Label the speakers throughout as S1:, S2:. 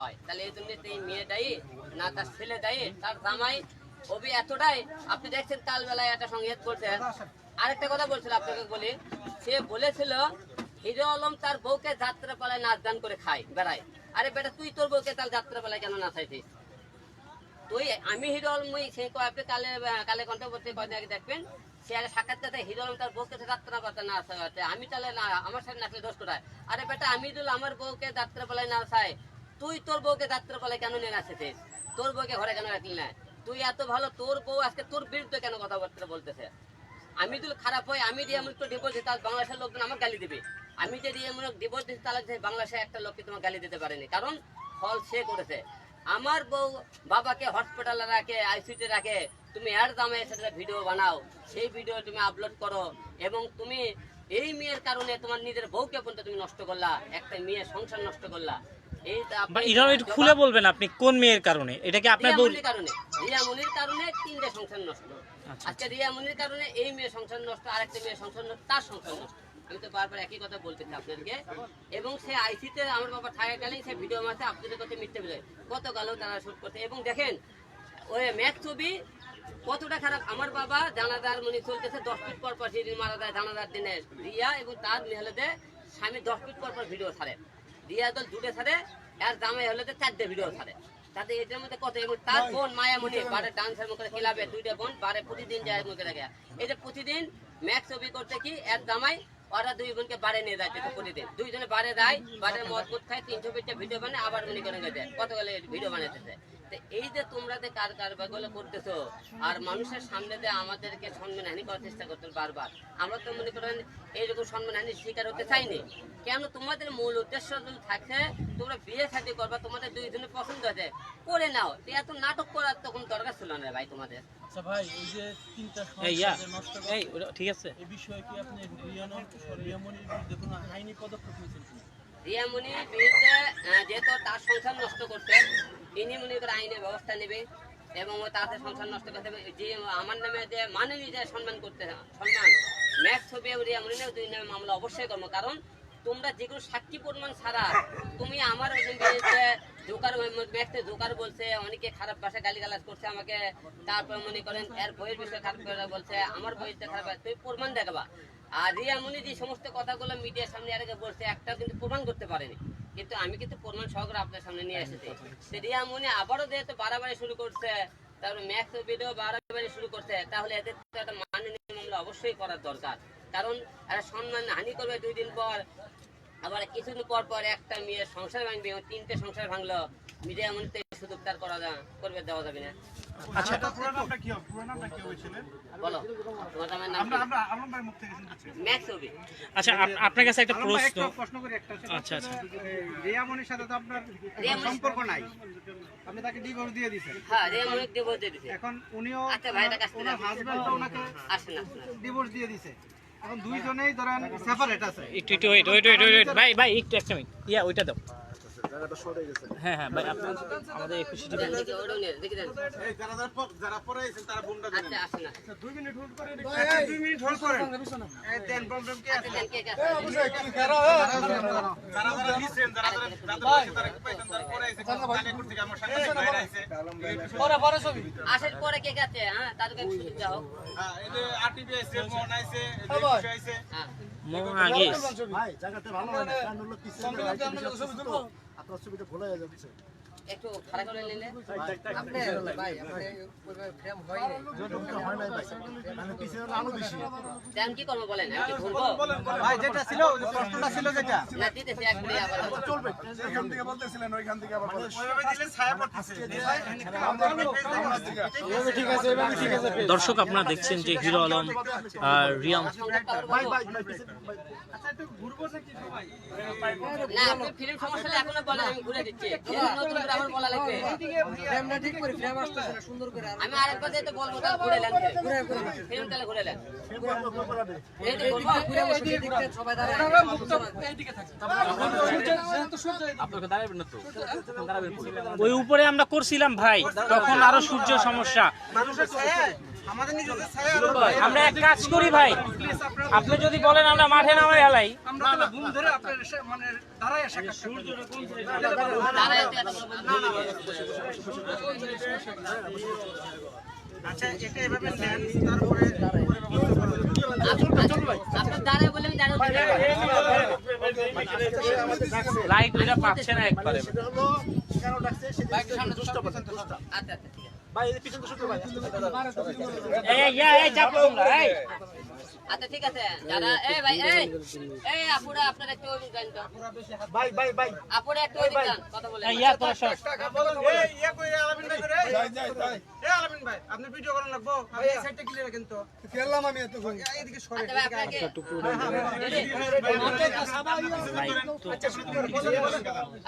S1: হয়। তাহলে এই জন্য এই না তার ছেলে দায়ী তার জামাই অবি এতটাই। আপনি দেখছেন একটা করছে আরেকটা কথা বলছিল আপনাকে বলি, সে বলেছিল, হিরো আলম তার বউকে যাত্রা পালায় নাচ করে খায়, বেড়ায়। আরে বেটা, তুই তোর বউকে তার যাত্রা পালায় কেন তুই, আমি হিরো আলম সে আপনি কালে কালে কণ্ঠবর্তী কয়দিন আগে দেখবেন, সে আগে সাক্ষাৎকারে হিরো আলম তার বউকে যাত্রা না আমি তাহলে না, আমার সাথে নাচলে দোষ কোথায়? আরে বেটা, আমি দিল আমার বউকে যাত্রা পালায় না চাই তুই তোর বউকে যাত্রা পালায় কেন নিয়ে নাচেছিস তোর বউকে ঘরে কেন রাখলি না? তুই এত ভালো, তোর বউ আজকে তোর বিরুদ্ধে কেন কথাবার্তা বলতেছে? আমি যদি খারাপ হয় আমি দিয়ে এমন ডিভোর্স দিই তাহলে বাংলাদেশের লোকজন আমার গালি দিবে। আমি যে দিয়ে এমন ডিভোর্স দিচ্ছি তাহলে যে বাংলাদেশে একটা লোককে তোমার গালি দিতে পারেনি। কারণ ফল সে করেছে। আমার বউ বাবাকে হসপিটালে রাখে আইসিউতে রাখে। তুমি এর দামে সেটা ভিডিও বানাও। সেই ভিডিও তুমি আপলোড করো। এবং তুমি এই মেয়ের কারণে তোমার নিজের বউকে পর্যন্ত তুমি নষ্ট করলা। একটা মেয়ের সংসার নষ্ট করলা।
S2: এটা খুলে বলবেন আপনি কোন মেয়ের কারণে? এটা কি আপনার বউ
S1: কারণে। রিয়ামনির কারণে তিনটে সংসার নষ্ট।
S2: আচ্ছা।
S1: রিয়ামনির কারণে এই মেয়ে সংসার নষ্ট আরেকটা মেয়ে সংসার নষ্ট তার সংসার নষ্ট। আমি তো বারবার একই কথা বলতেছি আপনাদেরকে। এবং সে আইসিতে আমার বাবা থাকাকালীন সে ভিডিও আপনাদের কাছে মিথ্যে বলে। গতকালও তারা শুট করছে। এবং দেখেন ওই ম্যাচ ছবি কতটা খারাপ। আমার বাবা জানাজার মনে চলতেছে দশ ফিট পর পর সেদিন মারা যায় জানাজার দিনে রিয়া এবং তার মেহলেতে স্বামী দশ ফিট পর পর ভিডিও ছাড়ে। দল দুটো সাথে আর জামাই হলে তো চারটে ভিডিও সাথে তাতে এটার মধ্যে কত এবং তার বোন বারে ডান্সের মুখে খেলাবে দুইটা বোন বারে প্রতিদিন যায় মুখে লাগে এই যে প্রতিদিন ম্যাক্স ছবি করতে কি এক জামাই ওরা দুই বোনকে বারে নিয়ে যাচ্ছে প্রতিদিন দুইজনে বারে দেয় বারে মদ মদ খায় তিনশো পিঠটা ভিডিও বানায় আবার মনে করে গেছে কত গেলে ভিডিও বানাইতেছে। এই যে তোমরা যে কার কারবারগুলো করতেছো আর মানুষের সামনে যে আমাদেরকে সম্মানহানি করার চেষ্টা করতে বারবার আমরা তো মনে করেন এইরকম সম্মানহানির শিকার হতে চাইনি। কেন তোমাদের মূল উদ্দেশ্য যদি থাকে তোমরা বিয়ে শাদী করবা তোমাদের দুইজনে পছন্দ আছে করে নাও। এত নাটক করার তখন দরকার ছিল না ভাই তোমাদের।
S3: আচ্ছা ভাই এই যে তিনটা
S2: ইয়া
S3: নষ্ট
S2: এই ঠিক আছে।
S3: এই বিষয়ে কি আপনি রিয়ামনির বিরুদ্ধে কোনো আইনি পদক্ষেপ নিয়েছেন
S1: রিয়ামনির বিরুদ্ধে যেহেতু তার সংসার নষ্ট করছে তিনি মনে করে আইনের ব্যবস্থা নেবে এবং তাদের সংসার নষ্ট করতে হবে। যে আমার নামে যে মানেনি যে সম্মান করতে সম্মান, ম্যাচ ছবি এবং রিয়ামনি দুই নামে মামলা অবশ্যই করব। কারণ তোমরা যে কোনো সাক্ষী প্রমাণ ছাড়া তুমি আমার বিরুদ্ধে জোকার ম্যাচে জোকার বলছে, অনেকে খারাপ ভাষা গালিগালাজ করছে আমাকে, তারপর মনে করেন এর বইয়ের বিষয়ে খারাপ বলছে, আমার বইতে খারাপ তুমি প্রমাণ দেখাবা। আর রিয়া মুনি যে সমস্ত কথাগুলো মিডিয়ার সামনে আর বলছে একটা কিন্তু প্রমাণ করতে পারেনি। কিন্তু আমি কিন্তু প্রমাণ সহকারে আপনার সামনে নিয়ে এসেছি। রিয়া মুনি আবারও যেহেতু বাড়াবাড়ি শুরু করছে তারপরে ম্যাক্স ভিডিও বাড়াবাড়ি শুরু করছে তাহলে এদের তো একটা মাননীয় মামলা অবশ্যই করার দরকার। কারণ এরা সম্মান হানি করবে দুই দিন পর আবার কিছুদিন পর পর একটা মেয়ে সংসার ভাঙবে তিনটে সংসার ভাঙলো। মিডিয়া মনে তো সুযোগ তার করা যা করবে দেওয়া যাবে না।
S2: আচ্ছা
S4: পুরো নামটা কি হবে? পুরো নামটা কি হয়েছিলেন?
S1: বলো তোমার নাম
S4: আমরা আমরা আলম ভাইয়ের মুখ থেকে শুনতে
S1: ম্যাক্স হবে
S2: আচ্ছা আপনার কাছে একটা প্রশ্ন।
S5: একটা প্রশ্ন করি একটা সেটা
S2: আচ্ছা,
S5: রিয়ামনির সাথে তো আপনার সম্পর্ক নাই। আপনি তাকে ডিভোর্স দিয়ে দিয়েছেন
S1: হ্যাঁ রিয়া দেবো দিয়েছে
S5: এখন উনিও
S1: আচ্ছা, ভাইটা কাছ
S5: ওনার ওনাকে। ডিভোর্স দিয়ে দিয়েছে এখন দুইজনেই ধরেন সেপারেট আছে।
S2: একটু একটু ওয়েট ওয়েট ওয়েট ওয়েট ভাই ভাই একটু একটা মিনিট ইয়া ওইটা দাও। হ্যাঁ হ্যাঁ ভাই আপনার আমাদের একুশে
S1: দেন, দেন।
S4: এই যারা যারা যারা পরে আছেন তারা বোনটা দিবেন।
S1: আচ্ছা আসেন আসেন।
S5: মিনিট হোল্ড করেন দুই মিনিট হোল্ড করেন এই দেন প্রবলেম কি
S1: আচ্ছা
S5: আছে
S1: দেন, কে কে
S4: যারা যারা নিছেন, যারা যারা কি পাইছেন, তারা পরে আছেন, কালিয়াকৈর থেকে আমার সাংবাদিক ভাইরা আইছে।
S1: আসেন পরে কে কে হ্যাঁ তাদেরকে সুযোগ দেওয়া
S4: হ্যাঁ, এই যে RTV আইছে, মোহন আইছে, এই যে একুশে
S1: হ্যাঁ
S2: মোহ আগে
S6: ভাই জায়গাটা ভালো না কারণ হলো পিছনে আপনার ছবিটা ভুলে যাচ্ছে।
S1: একটু খারাপ করে নিলে।
S6: জনটা হয় নাই। ভাই মানে পিছনে হলো আলো বেশি।
S1: দেন কি করব বলেন? আমি কি ঘুরবো
S5: ভাই যেটা ছিল প্রশ্নটা ছিল যেটা।
S1: না দিতেছি এক মিনিট আবার
S6: চলবে। এখান থেকে বলতেছিলেন ওইখান থেকে আবার
S4: ওইভাবে দিলে ছায়া পড়তেছে।
S6: ঠিক আছে এভাবে ঠিক আছে।
S2: দর্শক আপনারা দেখছেন যে হিরো আলম আর রিয়াম।
S6: ভাই ভাই ভাই ভাই।
S5: আচ্ছা একটু ঘুরবো যে কি ভাই
S1: না আপনি ফিল্ম সমস্যা হলে এখনও বলেন আমি ঘুরে দিচ্ছি। নতুন করে আবার বলা লাগবে আমি আরেকবার যেতে বলব তাহলে ঘুরে নেন ফিল্ম তাহলে ঘুরে নেন এই যে বলব
S2: ওই উপরে আমরা করছিলাম ভাই তখন আরও সূর্য সমস্যা
S5: মানুষের ছায়া
S2: আমরা এক কাজ করি ভাই আপনি যদি বলেন আমরা মাঠে নামাই হেলাই।
S5: আমরা তাহলে ঘুম ধরে আপনার এসে- মানে আচ্ছা এটা এভাবে নেন তারপরে পরে ব্যবস্থা করা। যাবে।
S1: আপনার দাঁড়ায় বলে আমি দাঁড়ায়
S2: লাইক ওইটা পাচ্ছে না একবারে।
S6: কেন ডাকছে? সেটা দুষ্টা দুষ্টা।
S1: আচ্ছা আচ্ছা ঠিক আছে।
S6: ভাই পিছন তো শুনতে ভাই
S2: এই এই চাপো তোমরা এই।
S1: আচ্ছা ঠিক আছে। যারা এই ভাই এই এই আপুরা আপনারা একটু ওই গান তো।
S6: ভাই ভাই ভাই।
S1: আপুরা একটু ওই গান কথা বলেন।
S2: ইয়া তোরা সব
S5: এই, ইয়া কই আলামিন ভাই করে, এই। এই আলামিন ভাই, আপনি ভিডিও করেন লাগবো? আপনি এই সাইডটা ক্লিয়ার রাখেন তো।
S6: খেললাম আমি এত
S5: এইদিকে সরে
S1: আচ্ছা ভাই আপনাকে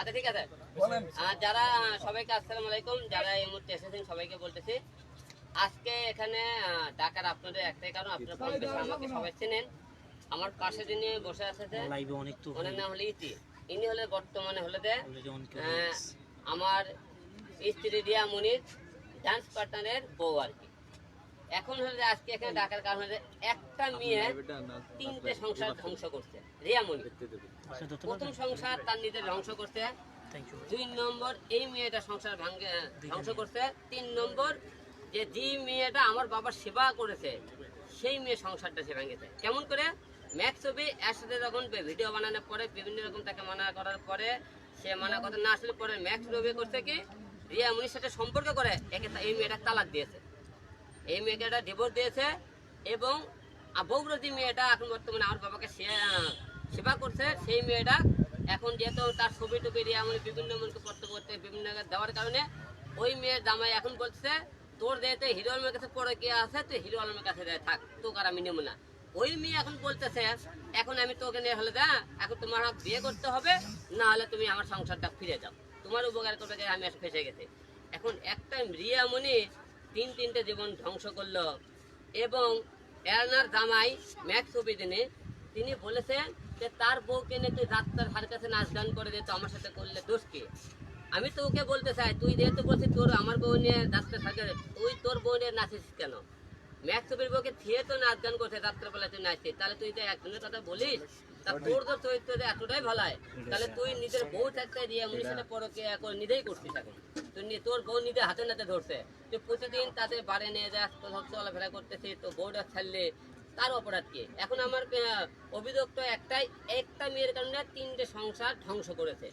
S1: আচ্ছা ঠিক আছে। আর যারা সবাইকে আসসালামু আলাইকুম। যারা এই মুহূর্তে এসেছেন সবাইকে বলতেছি আজকে এখানে ডাকার আপনাদের একটাই কারণ আপনারা কম বেশি আমাকে সবাই চেনেন। আমার পাশে যিনি বসে আছে যে,
S2: লাইভে অনেক তো
S1: ওনার নাম হলো ইতি। ইনি হলে বর্তমানে হলে যে আমার স্ত্রী রিয়া মনির ডান্স পার্টনারের বউ আর কি। এখন হলে যে আজকে এখানে ডাকার কারণ হলে যে একটা মেয়ে তিনটে সংসার ধ্বংস করছে রিয়া মনি প্রথম সংসার তার নিজের ধ্বংস করছে।
S2: থ্যাংক ইউ
S1: দুই নম্বর এই মেয়েটা সংসার ভাঙ্গে ধ্বংস করছে। তিন নম্বর যে যে মেয়েটা আমার বাবার সেবা করেছে, সেই মেয়ে সংসারটা সে ভেঙেছে। কেমন করে? ম্যাক্স ছবি, একসাথে যখন ভিডিও বানানোর পরে, বিভিন্ন রকম তাকে মানা করার পরে, সে মানা কথা না আসলে পরে ম্যাক্স রবি করছে কি? রিয়া মুনির সাথে সম্পর্ক করে, একে এই মেয়েটা তালাক দিয়েছে। এই মেয়েকে একটা ডিভোর্স দিয়েছে এবং বৌগ্রতি মেয়েটা এখন বর্তমানে আমার বাবাকে সেবা করছে। সেই মেয়েটা এখন যেহেতু তার ছবি টুবি দিয়ে এমন বিভিন্ন মনকে পড়তে করতে বিভিন্ন দেওয়ার কারণে, ওই মেয়ের জামাই এখন বলছে তোর যেহেতু হিরো আলমের কাছে পড়ে কে আছে, তুই হিরো আলমের কাছে যায় থাক, তোকে আর আমি নেব না। ওই মেয়ে এখন বলতেছে, এখন আমি তোকে নিয়ে হলে দা এখন তোমার বিয়ে করতে হবে, না হলে তুমি আমার সংসারটা ফিরে যাও। তোমার উপকার করবে আমি ফেসে গেছি। এখন একটা রিয়া মনি তিন তিনটে জীবন ধ্বংস করল এবং এরনার জামাই ম্যাক্স অভিদিনে তিনি বলেছেন যে তার বউকে নিয়ে তুই রাস্তার হার কাছে নাচ গান করে দিত আমার সাথে করলে দোষ কি? আমি তো ওকে বলতে চাই তুই যেহেতু বলছিস তোর আমার বউ নিয়ে রাস্তার ধার তুই তোর বউ নিয়ে নাচিস কেন? ম্যাক্স ছবির বউকে থিয়ে তো নাচ গান করছে রাত্রেবেলা তুই নাচছিস। তাহলে তুই তো একজনের কথা বলিস। তা তোর তো চরিত্র এতটাই ভালো হয়। তাহলে তুই নিজের বউ থাকতে দিয়ে এমনি সাথে পরকে এখন নিজেই করছিস এখন। তুই তোর বউ নিজে হাতে নাতে ধরছে। তুই প্রতিদিন তাদের বাড়ি নিয়ে যাস সব চলাফেরা করতেছিস তো বউটা ছাড়লে তার অপরাধ কি এখন আমার অভিযোগ তো একটাই একটা মেয়ের কারণে তিনটে সংসার ধ্বংস করেছে।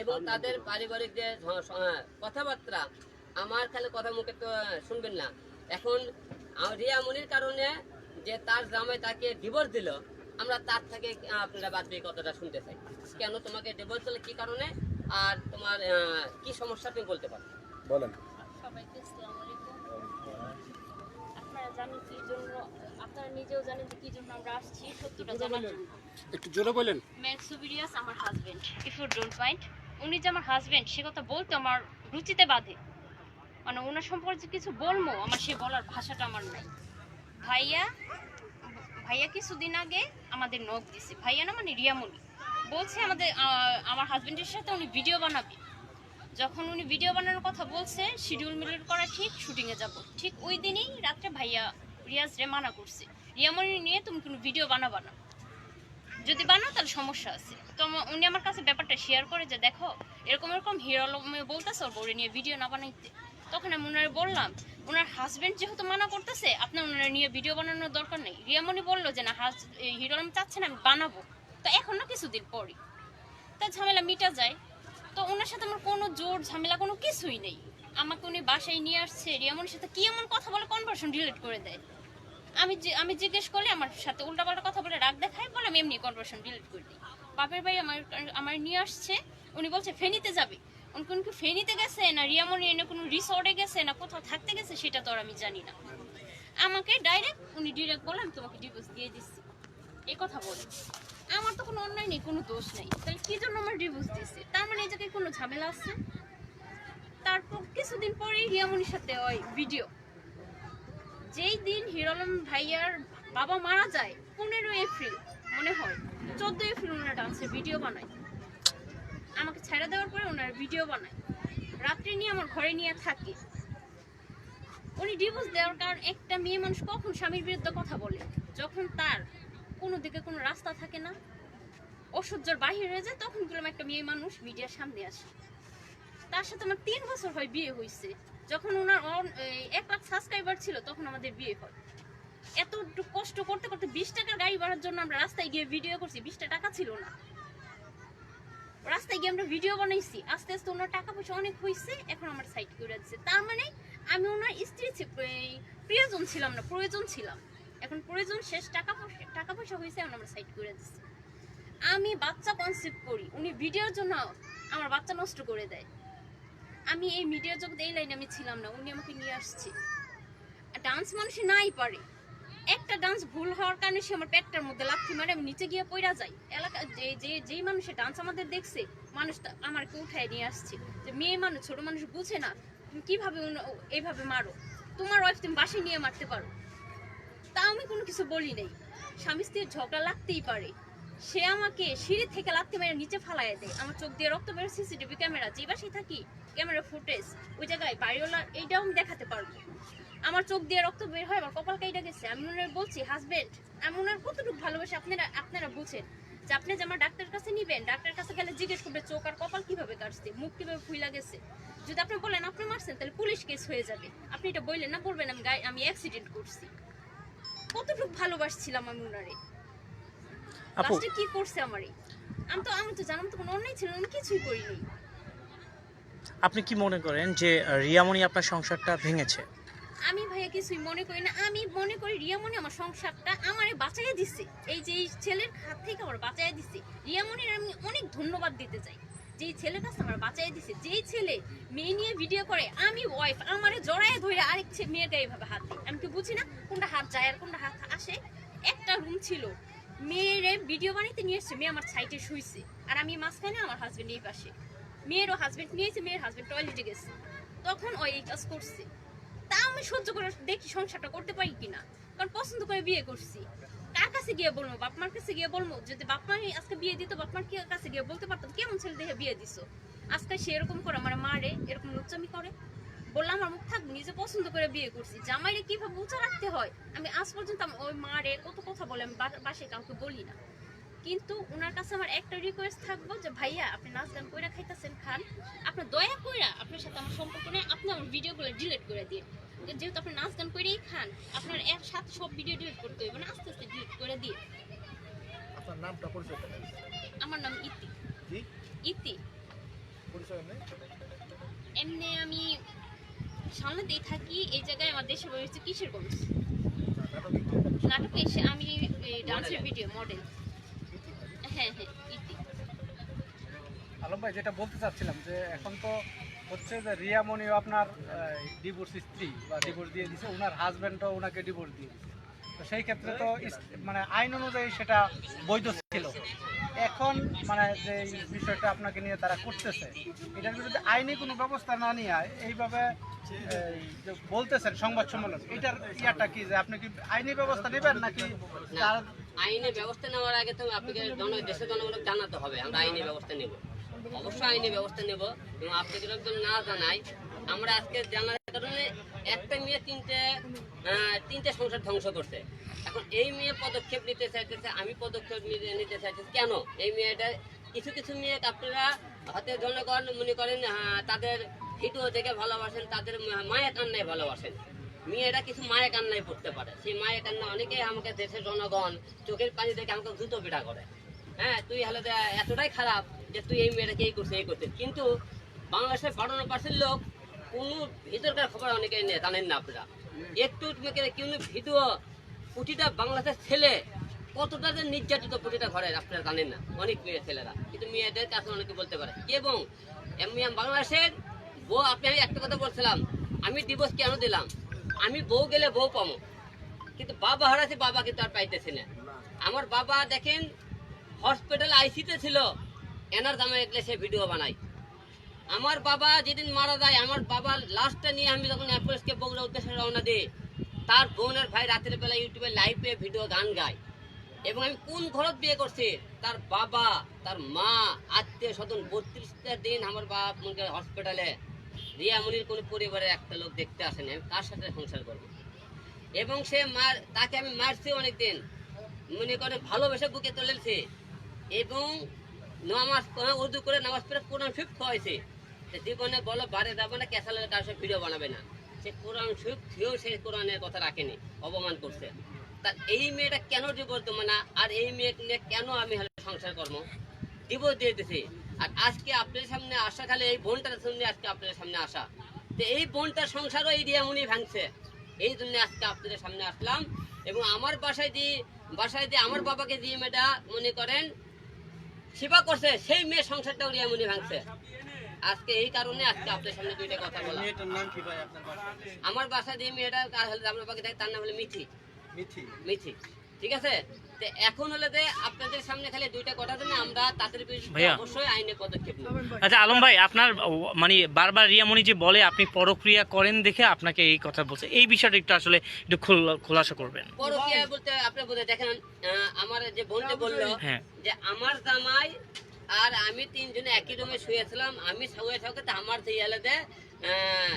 S1: এবং তাদের পারিবারিক যে কথাবার্তা আমার খালি কথা মুখে তো শুনবেন না। এখন আহ, রিয়া মনির কারণে যে তার জামাই তাকে ডিভোর্স দিল আমরা তার থেকে আপনারা বাদ দিয়ে কথাটা শুনতে চাই। কেন তোমাকে ডিভোর্স দিলে কি কারণে? আর তোমার কি সমস্যা তুমি বলতে পারো
S7: সবাইকে নিজেও জানেন যে কি জন্য আমরা আসছি সত্যটা জানার জন্য।
S6: একটু জোরে বলেন।
S7: ম্যাক্সোবিরিয়াস আমার husband if you don't mind উনি যে আমার হাজবেন্ড সে কথা বলতে আমার রুচিতে বাধে। মানে ওনার সম্পর্কে কিছু বলব আমার সে বলার ভাষাটা আমার নাই। ভাইয়া ভাইয়া কিছুদিন আগে আমাদের নখ দিছে। ভাইয়া না মানে রিয়ামণি। বলছে আমাদের আমার হাজবেন্ডের সাথে উনি ভিডিও বানাবে। যখন উনি ভিডিও বানানোর কথা বলছে শিডিউল মিলিট করা ঠিক শুটিংয়ে যাব। ঠিক ওই দিনই রাত্রে ভাইয়া রিয়াজ রে মানা করছে। রিয়ামণি নিয়ে তুমি কোনো ভিডিও বানাবা না। যদি বানাও তাহলে সমস্যা আছে। তো উনি আমার কাছে ব্যাপারটা শেয়ার করে যে, দেখো, এরকম এরকম হিরো বলতেছে ওর বউরে নিয়ে ভিডিও না বানাইতে। তখন আমি ওনারে বললাম ওনার হাজবেন্ড যেহেতু মানা করতেছে, আপনার ওনারা নিয়ে ভিডিও বানানোর দরকার নেই। রিয়ামণি বলল যে, না হাজ হিরো আলম চাচ্ছে না, আমি বানাবো। তো এখন না কিছুদিন পরই। তা ঝামেলা মিটা যায়। তো ওনার সাথে আমার কোনো জোর ঝামেলা কোনো কিছুই নেই। আমাকে উনি বাসায় নিয়ে আসছে। রিয়ামনির সাথে কি এমন কথা বলে কনভার্সন ডিলিট করে দেয়। আমি আমি জিজ্ঞেস করলে আমার সাথে উল্টাপাল্টা কথা বলে রাগ দেখায়, বলে আমি এমনি কনভার্সন ডিলিট করে দিই। বাপের ভাই আমার আমার নিয়ে আসছে, উনি বলছে, ফেনীতে যাবে? উনি কোন কি, ফেনীতে গেছে না রিয়ামনি এনে কোনো রিসর্টে গেছে, না কোথাও থাকতে গেছে, সেটা তো আর আমি জানি না। আমাকে ডাইরেক্ট উনি ডিরেক্ট বলে আমি তোমাকে ডিভোর্স দিয়ে দিচ্ছি। এই কথা বলে। আমার তো কোনো অন্যায় নেই, কোনো দোষ নেই। তাহলে কি জন্য আমার ডিভোর্স দিচ্ছে? তার মানে জায়গায় কোনো ঝামেলা আছে? তারপর কিছুদিন পরেই রিয়ামনির সাথে ওই ভিডিও যেই দিন হিরোলম ভাইয়ার বাবা মারা যায় পনেরো এপ্রিল, মনে হয় চোদ্দ এপ্রিল ওনারা ডান্সের ভিডিও বানায়। আমাকে ছেড়ে দেওয়ার পরে ওনারা ভিডিও বানায়। রাত্রি নিয়ে আমার ঘরে নিয়ে থাকে। উনি ডিভোর্স দেওয়ার কারণ একটা মেয়ে মানুষ কখন স্বামীর বিরুদ্ধে কথা বলে? যখন তার কোনো দিকে কোনো রাস্তা থাকে না, অসহ্যর বাহির হয়ে যায়, তখন বললাম একটা মেয়ে মানুষ মিডিয়ার সামনে আসে। তার সাথে আমার তিন বছর হয় বিয়ে হয়েছে যখন ওনার এক লাখ সাবস্ক্রাইবার ছিল, তখন আমাদের বিয়ে হয়। এত কষ্ট করতে করতে বিশ টাকার গাড়ি বাড়ার জন্য আমরা রাস্তায় গিয়ে ভিডিও করছি বিশটা টাকা ছিল না। রাস্তায় গিয়ে আমরা ভিডিও বানাইছি, আস্তে আস্তে ওনার টাকা পয়সা অনেক হয়েছে এখন আমার সাইড করে দিচ্ছে তার মানে আমি ওনার স্ত্রী প্রিয়জন ছিলাম না, প্রয়োজন ছিলাম। এখন প্রয়োজন শেষ, টাকা পয়সা টাকা পয়সা হয়েছে এখন আমরা সাইড করে দিচ্ছি আমি বাচ্চা কনসেপ্ট করি, উনি ভিডিওর জন্য আমার বাচ্চা নষ্ট করে দেয়। আমি এই মিডিয়া জগতে এই লাইনে আমি ছিলাম না, উনি আমাকে নিয়ে আসছে। ডান্স মানুষ নাই পারে। একটা ডান্স ভুল হওয়ার কারণে সে আমার পেটটার মধ্যে লাথি মারে, আমি নিচে গিয়ে পড়া যাই। এলাকা, যে যে, যেই মানুষের ডান্স আমাদের দেখছে, মানুষ আমাকে উঠায় নিয়ে আসছে। যে মেয়ে মানুষ, ছোট মানুষ বুঝে না, তুমি কীভাবে এইভাবে মারো? তোমার ওয়াইফ তুমি বাসায় নিয়ে মারতে পারো। তা আমি কোনো কিছু বলি নাই। স্বামী স্ত্রীর ঝগড়া লাগতেই পারে। সে আমাকে সিঁড়ি থেকে লাথি মেরে নিচে ফালাইয়া দেয়। আমার চোখ দিয়ে রক্ত বের সিসিটিভি ক্যামেরা, যে বাসায় থাকি ক্যামেরা ফুটেজ, ওই জায়গায় বাড়িওয়ালা এইটাও আমি দেখাতে পারব। আমার চোখ দিয়ে রক্ত বের হয়, আমার কপাল কাইটা গেছে। আমি ওনার বলছি, হাজবেন্ড, আমি ওনার কতটুকু ভালোবাসি আপনারা আপনারা বুঝেন। যে আপনি যে আমার ডাক্তারের কাছে নিবেন, ডাক্তারের কাছে গেলে জিজ্ঞেস করবে, চোখ আর কপাল কীভাবে কাটছে, মুখ কীভাবে ফুইলা গেছে। যদি আপনি বলেন, আপনি মারছেন, তাহলে পুলিশ কেস হয়ে যাবে। আপনি এটা বললেন না, বলবেন, আমি গায়ে আমি অ্যাক্সিডেন্ট করছি। কতটুকু ভালোবাসছিলাম আমি ওনারে। লাস্টে কি করছে আমারে আমি তো আমি তো জানাম তো কোনো অন্যায় ছিল আমি কিছুই করিনি।
S2: আপনি কি মনে করেন যে রিয়ামণি আপনার সংসারটা ভেঙেছে?
S7: আমি ভাইয়া কিছুই মনে করি না। আমি মনে করি রিয়ামণি আমার সংসারটা আমারে বাঁচাইয়া দিছে। এই যে এই ছেলের হাত থেকে আমার বাঁচাইয়া দিছে। রিয়ামণির আমি অনেক ধন্যবাদ দিতে চাই। যে এই ছেলের কাছে আমার বাঁচাইয়া দিছে যেই ছেলে মেয়ে নিয়ে ভিডিও করে আমি ওয়াইফ আমারে জড়ায় ধরে আরেক ছে- মেয়ের গায়ে এভাবে হাত দিই। আমি কি বুঝি না কোনটা হাত যায় আর কোনটা হাত আসে? একটা রুম ছিল। মেয়েরে ভিডিও বানাইতে নিয়ে এসছে, মেয়ে আমার সাইডে শুইছে। আর আমি মাঝখানে আমার হাজবেন্ড এই পাশে। মেয়েরও হাজবেন্ড নিয়েছে মেয়ের হাজবেন্ড টয়লেটে গেছে। তখন ওই এই কাজ করছে। তা আমি সহ্য করে দেখি সংসারটা করতে পারি কিনা। কারণ পছন্দ করে বিয়ে করছি। কার কাছে গিয়ে বলব? বাপ মার কাছে গিয়ে বলব? যদি বাপ মা আজকে বিয়ে দিত বাপ মার কি- কাছে গিয়ে বলতে পারতাম, কেমন ছেলে দেখে বিয়ে দিছো? আজকে সে এরকম করে আমার মারে, এরকম লুচ্চামি করে। বললাম আমার মুখ থাকব নিজে পছন্দ করে বিয়ে করছি। জামাইরে কীভাবে উঁচা রাখতে হয়? আমি আজ পর্যন্ত ওই মারে কত কথা বলে আমি বা- বাসায় কাউকে বলি না। কিন্তু ওনার কাছে আমার একটা রিকোয়েস্ট থাকব যে ভাইয়া আপনি নাচ গান কইরা খাইতেছেন খান। আপনার দয়া কইরা আপনার সাথে আমার সম্পর্ক নেই আপনি আমার ভিডিওগুলো ডিলিট করে দিন। যেহেতু আপনি নাচ গান করেই খান আপনার এক সাথে সব ভিডিও ডিলিট করতে হইবে না আস্তে আস্তে ডিলিট করে দিয়ে
S6: আপনার নামটা পরিচয়
S7: আমার নাম ইতি। ইতি।
S6: পরিচয় নেই?
S7: এমনি আমি সামনেতেই থাকি এই জায়গায় আমার দেশে বাড়ি হচ্ছে কিশোরগঞ্জ
S6: নাটক কি?
S7: নাটকে এসে আমি ডান্সের ভিডিও মডেল হ্যাঁ হ্যাঁ ইতি
S8: আলম ভাই যেটা বলতে চাচ্ছিলাম যে এখন তো হচ্ছে যে রিয়া মনিও আপনার ডিভোর্স স্ত্রী বা ডিভোর্স দিয়ে দিছে ওনার হাজব্যান্ডও ওনাকে ডিভোর্স দিয়ে দিছে। তো সেই ক্ষেত্রে তো মানে আইন অনুযায়ী সেটা বৈধ ছিল। এখন মানে যে বিষয়টা আপনাকে নিয়ে তারা করতেছে এটার বিরুদ্ধে আইনি কোনো ব্যবস্থা না নিয়ে এইভাবে বলতেছেন সংবাদ সম্মেলন এটার ইয়াটা কি যে আপনি কি আইনি ব্যবস্থা নেবেন নাকি
S1: আইনে ব্যবস্থা নেওয়ার আগে তো আপনাকে জন দেশের জনগণকে জানাতে হবে আমরা আইনি ব্যবস্থা নেব। অবশ্যই আইনি ব্যবস্থা নেব এবং আপনাকে একদম না জানাই আমরা আজকে জানার কারণে একটা মেয়ে তিনটে তিনটে সংসার ধ্বংস করছে। এখন এই মেয়ে পদক্ষেপ নিতে চাইতেছে, আমি পদক্ষেপ নিতে- চাইতেছি। কেন? এই মেয়েটা কিছু কিছু মেয়ে আপনারা হাতে জনগণ মনে করেন তাদের ভিডিও দেখে ভালোবাসেন, তাদের মায়ের কান্নায় ভালোবাসেন। মেয়েরা কিছু মায়ের কান্নায় পড়তে পারে। সেই মায়ের কান্না অনেকেই আমাকে দেশের জনগণ চোখের পানি দেখে আমাকে দ্রুত পিঠা করে। হ্যাঁ তুই হলে এতটাই খারাপ যে তুই এই মেয়েটাকে এই করছিস এই করছিস। কিন্তু বাংলাদেশের বারোনো পার্সেন্ট লোক কোনো ভিতরকার খবর অনেকে জানেন না আপনারা। একটু কোনো ভিডিও প্রতিটা বাংলাদেশের ছেলে, কতটা যে নির্যাতিত প্রতিটা ঘরের আপনারা জানেন না। অনেক মেয়ে ছেলেরা। কিন্তু মেয়েদের কাছে অনেকে বলতে পারে। এবং বাংলাদেশের বউ, আপনি আমি একটা কথা বলছিলাম, আমি ডিভোর্স কেন দিলাম? আমি বউ গেলে বউ পাবো। কিন্তু বাবা হারাছে বাবা কিন্তু আর পাইতেছে না। আমার বাবা দেখেন হসপিটাল আইসিতে ছিল। এনার দামে এগলে সে ভিডিও বানাই আমার বাবা যেদিন মারা যায়, আমার বাবার লাস্টটা নিয়ে আমি যখন অ্যাম্বুলেন্সকে বগুড়া উদ্দেশ্যে রওনা দিই, তার বোনের ভাই রাতের বেলা ইউটিউবে লাইভে ভিডিও গান গায়। এবং আমি কোন ঘরত বিয়ে করছি? তার বাবা, তার মা, আত্মীয় স্বজন বত্রিশটা দিন আমার বাপ মনে হসপিটালে রিয়ামনির কোনো পরিবারের একটা লোক দেখতে আসেনি আমি কার সাথে সংসার করব। এবং সে মার, তাকে আমি মারছি অনেকদিন। মনে করে ভালোবেসে বুকে তুলেছে। এবং নামাজ উর্দু করে নামাজ পড়ে কোরআন শিফট খাওয়াইছে। জীবনে বলো, বারে যাবে না, ক্যাসালের কার সাথে ভিডিও বানাবে না। সে কোরআন শিফট খেয়েও সে কোরআনের কথা রাখেনি, অপমান করছে। তা এই মেয়েটা কেন ডিভোর্স দেবো না? আর এই মেয়েকে নিয়ে কেন আমি সংসার কর্ম ডিভোর্স দিয়ে দিছি আর আজকে আপনার সামনে আসা, খালি এই বোনটার সামনে আজকে আপনার সামনে আসা। তো এই বোনটার সংসারও এই রিয়ামুনি ভাঙছে। এই জন্য আজকে আপনাদের সামনে আসলাম। এবং আমার বাসায় দিয়ে বাসায় দিয়ে আমার বাবাকে যে মেয়েটা মনে করেন, সেবা করছে, সেই মেয়ের সংসারটাও রিয়ামুনি ভাঙছে। আজকে এই কারণে আজকে আপনার সামনে দুইটা কথা বলা।
S3: মেয়েটার নাম কি ভাই আপনার বাসা
S1: আমার বাসা যে মেয়েটা তার হলে আমার বাবাকে দেখে তার নাম হলো মিঠি।
S3: মিথি
S1: মিথি ঠিক আছে? তো এখন হলে যে আপনাদের সামনে খালি দুইটা কথা জন্য আমরা তাদের বিরুদ্ধে অবশ্যই আইনে পদক্ষেপ নেব।
S2: আচ্ছা আলম ভাই আপনার মানে বারবার রিয়ামণি যে বলে আপনি পরক্রিয়া করেন দেখে আপনাকে এই কথা বলছে। এই বিষয়টা একটু আসলে একটু খোলাসা করবেন।
S1: পরক্রিয়া বলতে আপনি বলতে দেখেন আমার যে বোনটা বলল
S2: হ্যাঁ।
S1: যে আমার জামাই আর আমি তিনজনে একই রুমে শুয়েছিলাম। আমি শুয়ে থাকতে তো আমার যে এলাদে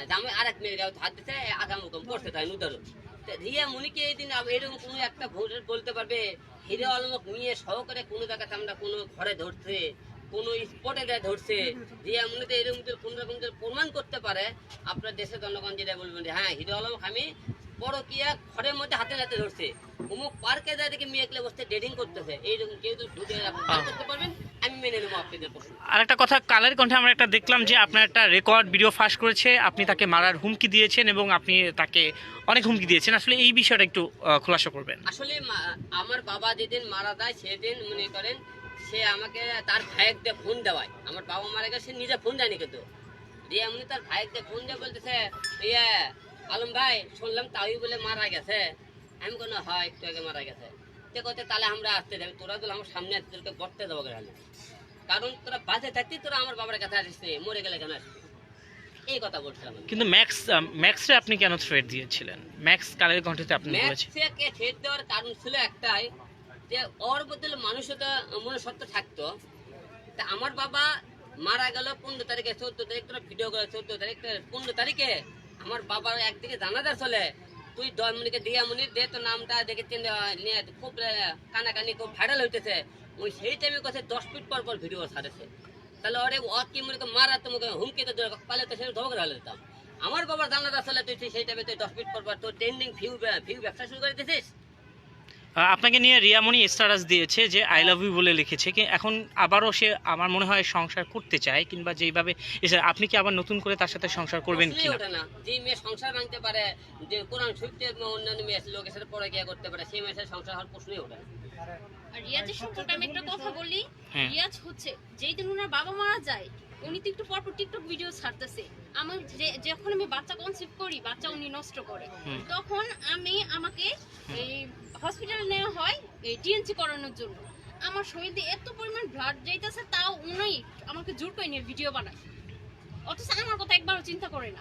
S1: জামাই আর এক গায়ে হাত দিতে আগাম হুকুম করতে তাই নুদারু রিয়া মনিকে এই দিন এরকম কোনো একটা ভোটার বলতে পারবে? হিরে আলমক নিয়ে সহকারে কোনো জায়গাতে আমরা কোনো ঘরে ধরছে কোনো স্পটে দেয় ধরছে রিয়া মনিতে এরকম যদি কোনো রকম যদি প্রমাণ করতে পারে আপনার দেশের জনগণ যেটা বলবেন যে হ্যাঁ হিরে আলমক আমি পরকিয়া ঘরের মধ্যে হাতে হাতে ধরছে। অমুক পার্কে যায় দেখে মেয়ে বসতে ডেটিং করতেছে। এইরকম কেউ যদি ঢুকে আপনি বার করতে পারবেন? আমি মেনে নেব আপনাদের প্রশ্ন
S2: আর একটা কথা কালের কণ্ঠে আমরা একটা দেখলাম যে আপনার একটা রেকর্ড ভিডিও ফাঁস করেছে আপনি তাকে মারার হুমকি দিয়েছেন এবং আপনি তাকে অনেক হুমকি দিয়েছেন। আসলে এই বিষয়টা একটু খোলাসা করবেন।
S1: আসলে আমার বাবা যেদিন মারা যায় সেদিন মনে করেন সে আমাকে তার ভাইয়ের দিয়ে ফোন দেওয়ায়। আমার বাবা মারা গেছে নিজে ফোন দেয়নি কিন্তু। দিয়ে এমনি তার ভাইয়ের দিয়ে ফোন দিয়ে বলতেছে ইয়ে আলম ভাই শুনলাম তাই বলে মারা গেছে। আমি কোনো হয় একটু আগে মারা গেছে। সে কথা তাহলে আমরা আসতে যাবি। তোরা তো আমার সামনে আসতে তোকে করতে দেবো গেলে কারণ তোরা বাসে থাকতি তোরা আমার বাবার কাছে আসিস মরে গেলে কেন আসবি? এই কথা বলছিলাম
S2: কিন্তু ম্যাক্স ম্যাক্সে আপনি কেন থ্রেড দিয়েছিলেন? ম্যাক্স কালের কণ্ঠেতে আপনি বলেছেন
S1: ম্যাক্সকে ছেড়ে দেওয়ার কারণ ছিল একটাই যে ওর বদলে মনুষ্যত্ব থাকতো। তা আমার বাবা মারা গেল পনেরো তারিখে চোদ্দ তারিখ তোরা ভিডিও করে চোদ্দ তারিখ পনেরো তারিখে। আমার বাবার একদিকে জানাজা চলে তুই দশ মিনিটে দিয়া মুনি দে তো নামটা দেখে নিয়ে খুব কানা কানাকানি, খুব ভাইরাল হইতেছে। ওই সেই টাইমে কথা দশ মিনিট পর পর ভিডিও ছাড়েছে। তাহলে ওরে ও কি মনে মারা, তোমাকে হুমকি তো পালে তো সেটা ধোকা হলে দিতাম। আমার বাবার জানা আসলে তুই সেই টাইমে তুই দশ মিনিট পর পর তোর ট্রেন্ডিং ভিউ ভিউ ব্যবসা শুরু করে দিছিস
S2: আপনাকে নিয়ে রিয়ামণি স্ট্যাটাস দিয়েছে যে আই লাভ ইউ বলে লিখেছে কি এখন আবারও সে আমার মনে হয় সংসার করতে চায় কিংবা যেইভাবে আপনি কি আবার নতুন করে তার সাথে সংসার করবেন
S1: ওঠে না। যে মেয়ে সংসার ভাঙতে পারে যে কোরআন শুনতে অন্যান্য মেয়ে লোকের সাথে পড়ে গিয়া করতে পারে সেই মেয়ের সাথে সংসার হওয়ার প্রশ্নই ওঠে
S7: রিয়াজের সম্পর্কে আমি একটা কথা বলি
S2: হ্যাঁ।
S7: রিয়াজ হচ্ছে যেই দিন ওনার বাবা মারা যায় উনি তো একটু পরপর টিকটক ভিডিও ছাড়তেছে। আমার যে- যখন আমি বাচ্চা কনসিভ করি বাচ্চা উনি নষ্ট করে তখন আমি আমাকে এই হসপিটালে নেওয়া হয় এই টিএনসি করানোর জন্য। আমার শরীর দিয়ে এত পরিমাণ ব্লাড যাইতেছে তাও উনি আমাকে জোর করে নিয়ে ভিডিও বানায়। অথচ আমার কথা একবারও চিন্তা করে না।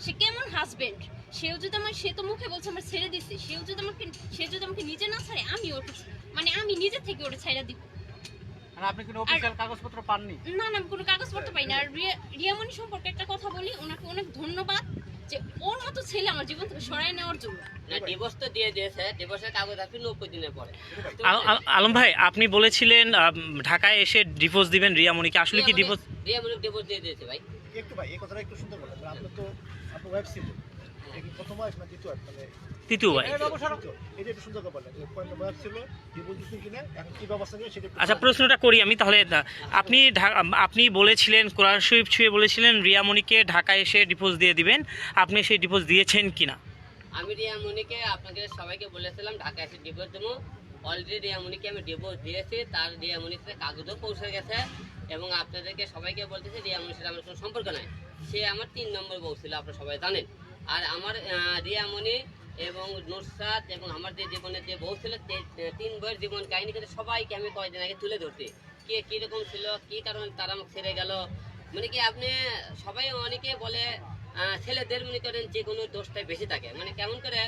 S7: সে কেমন হাজবেন্ড সেও যদি আমার সে তো মুখে বলছে আমার ছেড়ে দিছে। সেও যদি আমাকে সে যদি আমাকে নিজে না ছাড়ে আমি ওকে মানে আমি নিজে থেকে ওটা ছেড়ে দিব।
S8: আর আপনি কোনো অফিসিয়াল কাগজপত্র পাননি?
S7: না না আমি কোনো কাগজপত্র পাই না আর রিয়া- রিয়ামণি সম্পর্কে একটা কথা বলি ওনাকে অনেক ধন্যবাদ। যে ওর মতো ছেলে আমার জীবন থেকে সরাই নেওয়ার জন্য।
S1: ডিভোর্স তো দিয়ে দিয়েছে ডিভোর্সের কাগজ আপনি নব্বই পরে
S2: আল- আল- আলম ভাই আপনি বলেছিলেন ঢাকায় এসে ডিভোর্স দিবেন রিয়ামণিকে আসলে কি ডিভোর্স
S1: দিয়ে দিয়েছে ভাই।
S6: একটু ভাই এই কথাটা একটু সুন্দর বলেন। আপনার তো আপনার ওয়েব ছিল। প্রথম ওয়াইফ না দ্বিতীয় মানে
S2: তৃতীয় ভাই
S6: দ্বিতীয়। সুন্দর বলেন যে ছিল ডিভোর্স দিচ্ছেন কিনা এখন কি ব্যবস্থা নিয়ে সেটা
S2: আচ্ছা প্রশ্নটা করি আমি তাহলে। আপনি আপনি বলেছিলেন কোরআন শরীফ ছুঁয়ে বলেছিলেন রিয়ামণিকে ঢাকায় এসে ডিভোর্স দিয়ে দিবেন। আপনি সেই ডিভোর্স দিয়েছেন কিনা?
S1: আমি রিয়া মনিকে আপনাকে সবাইকে বলেছিলাম ঢাকা এসে ডিভোর্স দেবো। অলরেডি রিয়া মনিকে আমি ডিভোর্স দিয়েছি তার রিয়া মনির সাথে কাগজও পৌঁছে গেছে। এবং আপনাদেরকে সবাইকে বলতেছি রিয়া মনির সাথে আমার কোনো সম্পর্ক নাই। সে আমার তিন নম্বর বউ ছিল আপনারা সবাই জানেন। আর আমার আহ, রিয়া মনি এবং নুসরাত এবং আমার যে জীবনের যে বউ ছিল তিন বইয়ের জীবন কাহিনী কিন্তু সবাইকে আমি কয়েকদিন আগে তুলে ধরছি। কে কীরকম ছিল কী কারণে তারা আমাকে ছেড়ে গেল? মানে কি আপনি সবাই অনেকে বলে ছেলেদের মনে করেন যে কোনো দোষটাই বেশি থাকে। মানে কেমন করে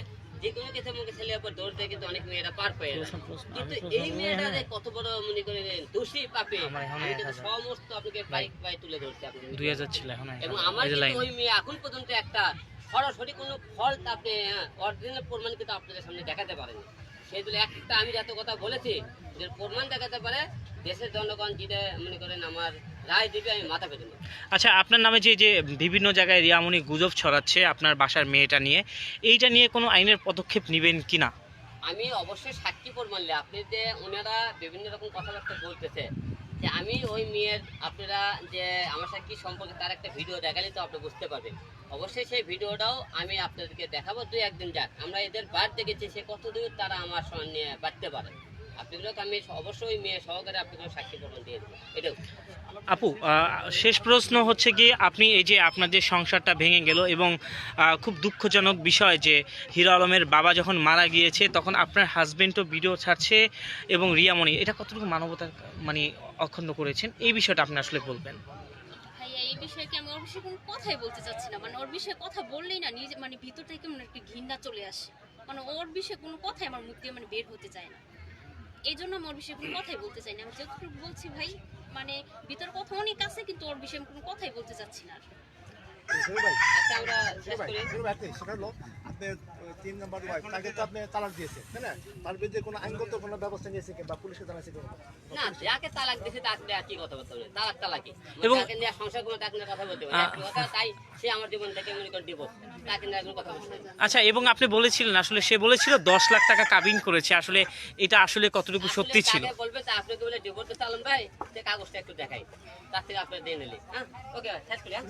S1: যে কোনো কিছু মুখে ছেলে উপর দৌড় দেয় কিন্তু অনেক মেয়েরা পার পেয়ে যায় কিন্তু এই মেয়েটা। যে কত বড় মনে করেন দোষী পাপে। সমস্ত আপনাকে বাইক পায়ে তুলে ধরছি আপনাকে
S2: দুই হাজার ছিল
S1: এবং আমার ওই মেয়ে এখন পর্যন্ত একটা সরাসরি কোনো ফল আপনি অরিজিনাল প্রমাণ কিন্তু আপনাদের সামনে দেখাতে পারেন তুলে একটা আমি যত কথা বলেছি, যে প্রমাণ দেখাতে পারে দেশের জনগণ যেটা মনে করেন আমার রায় দিবে, আমি মাথা পেতে।
S2: আচ্ছা আপনার নামে যে যে বিভিন্ন জায়গায় রিয়ামণি গুজব ছড়াচ্ছে আপনার বাসার মেয়েটা নিয়ে, এইটা নিয়ে কোনো আইনের পদক্ষেপ নেবেন কিনা
S1: আমি অবশ্যই সাক্ষী প্রমাণ আপনি যে ওনারা বিভিন্ন রকম কথাবার্তা বলতেছে, যে আমি ওই মেয়ের, আপনারা যে আমার সাথে কী সম্পর্কে, তার একটা ভিডিও দেখালে তো আপনি বুঝতে পারবেন। অবশ্যই সেই ভিডিওটাও আমি আপনাদেরকে দেখাবো দুই একদিন যাক। আমরা এদের বাড়তে গেছি সে কত দূর তারা আমার সঙ্গে বাড়তে পারে। আমি অবশ্যই মেয়ে সহকারে আপনাদের সাক্ষী প্রমাণ দিয়ে দেবো। এটাও
S2: আপু শেষ প্রশ্ন হচ্ছে কি আপনি এই যে আপনার যে সংসারটা ভেঙে গেল এবং খুব দুঃখজনক বিষয় যে হিরো আলমের বাবা যখন মারা গিয়েছে তখন আপনার হাজবেন্ডও ভিডিও ছাড়ছে এবং রিয়ামণি এটা কতটুকু মানবতার মানে অখণ্ড করেছেন? এই বিষয়টা আপনি আসলে বলবেন।
S7: ভাইয়া এই বিষয়ে কি আমি ওর বিষয়ে কোনো কথাই বলতে চাচ্ছি না? মানে ওর বিষয়ে কথা বললেই না নিজে মানে ভিতর থেকে মানে একটা ঘৃণা চলে আসে। মানে ওর বিষয়ে কোনো কথাই আমার মুখ দিয়ে মানে বের হতে চায় না। এই জন্য আমি ওর বিষয়ে কোনো কথাই বলতে চাই না আমি যতটুকু বলছি ভাই মানে ভিতর কথা অনেক আছে কিন্তু ওর বিষয়ে আমি কোনো কথাই বলতে চাচ্ছি না আর।
S1: আচ্ছা শেষ করি
S6: আপনি তিন নাম্বার ওয়াইফ তাকে তো আপনি তালাক দিয়েছেন তাই না? তার বিরুদ্ধে কোনো আইনগত কোনো ব্যবস্থা নিয়েছে কিংবা পুলিশকে জানাইছে কিনা
S1: না যাকে তালাক দিছে তাকে নিয়ে আর কি কথা বলতে হবে? তালাক তালাকি
S2: এবং-
S1: তাকে নিয়ে সংসার করে তাকে নিয়ে কথা বলতে হবে। কথা তাই সে আমার জীবন থেকে মনে করে দিব? তাকে নিয়ে এখন কথা বলতে হবে
S2: আচ্ছা এবং আপনি বলেছিলেন আসলে সে বলেছিল দশ লাখ টাকা কাবিন করেছে আসলে এটা আসলে কতটুকু সত্যি ছিল?
S1: বলবে যে আপনাকে বলে ডিভোর্স দিতে আলম ভাই সে কাগজটা একটু দেখাই। তার থেকে আপনি দিয়ে নিলি হ্যাঁ? ওকে শেষ করি হ্যাঁ?